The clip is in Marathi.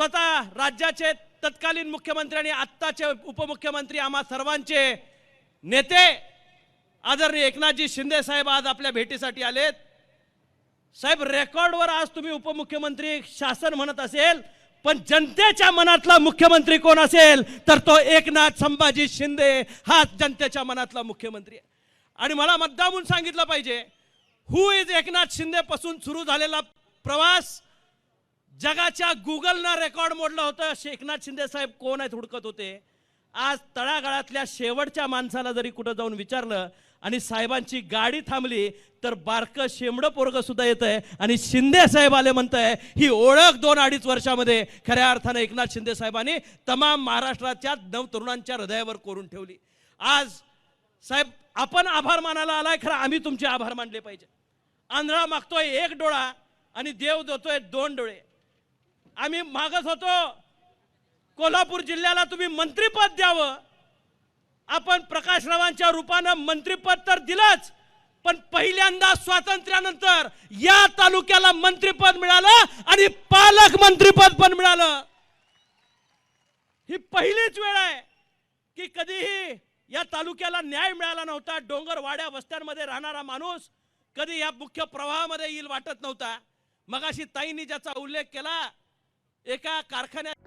स्वतः राज्याचे तत्कालीन मुख्यमंत्री आणि आत्ताचे उपमुख्यमंत्री आम्हा सर्वांचे नेते आदरणीय एकनाथजी शिंदे साहेब आज आपल्या भेटीसाठी आलेत. साहेब रेकॉर्डवर आज तुम्ही उपमुख्यमंत्री शासन म्हणत असेल पण जनतेच्या मनातला मुख्यमंत्री कोण असेल तर तो एकनाथ संभाजी शिंदे हा जनतेच्या मनातला मुख्यमंत्री आहे. आणि मला मुद्दामून सांगितलं पाहिजे हु इज एकनाथ शिंदे पासून सुरू झालेला प्रवास जगाच्या गुगलनं रेकॉर्ड मोडलं होतं. शे- एकनाथ शिंदे साहेब कोण आहेत हुडकत होते? आज तळागाळातल्या शेवटच्या माणसाला जरी कुठं जाऊन विचारलं आणि साहेबांची गाडी थांबली तर बारकं शेंबडं पोरगं सुद्धा येत आहे आणि शिंदे साहेब आले म्हणत आहे ही ओळख दोन अडीच वर्षामध्ये खऱ्या अर्थानं एकनाथ शिंदे साहेबांनी तमाम महाराष्ट्राच्या नव तरुणांच्या हृदयावर कोरून ठेवली. आज साहेब आपण आभार मानायला आलाय खरं आम्ही तुमचे आभार मानले पाहिजे. आंधळा मागतोय एक डोळा आणि देव देतोय दोन डोळे. आम्ही मागत होतो. कोल्हापूर जिल्ह्याला तुम्ही मंत्रीपद द्यावं. आपण प्रकाशरावांच्या रूपानं मंत्रीपद तर दिलंच पण पहिल्यांदा स्वातंत्र्यानंतर या तालुक्याला मंत्रीपद मिळालं आणि पालक मंत्रीपद पण मिळालं. ही पहिलीच वेळ आहे की कधीही या तालुक्याला न्याय मिळाला नव्हता. डोंगर वाड्या वस्त्यांमध्ये राहणारा माणूस कधी या मुख्य प्रवाहामध्ये येईल वाटत नव्हता. मगाशी ताईंनी ज्याचा उल्लेख केला एका कारखान्यात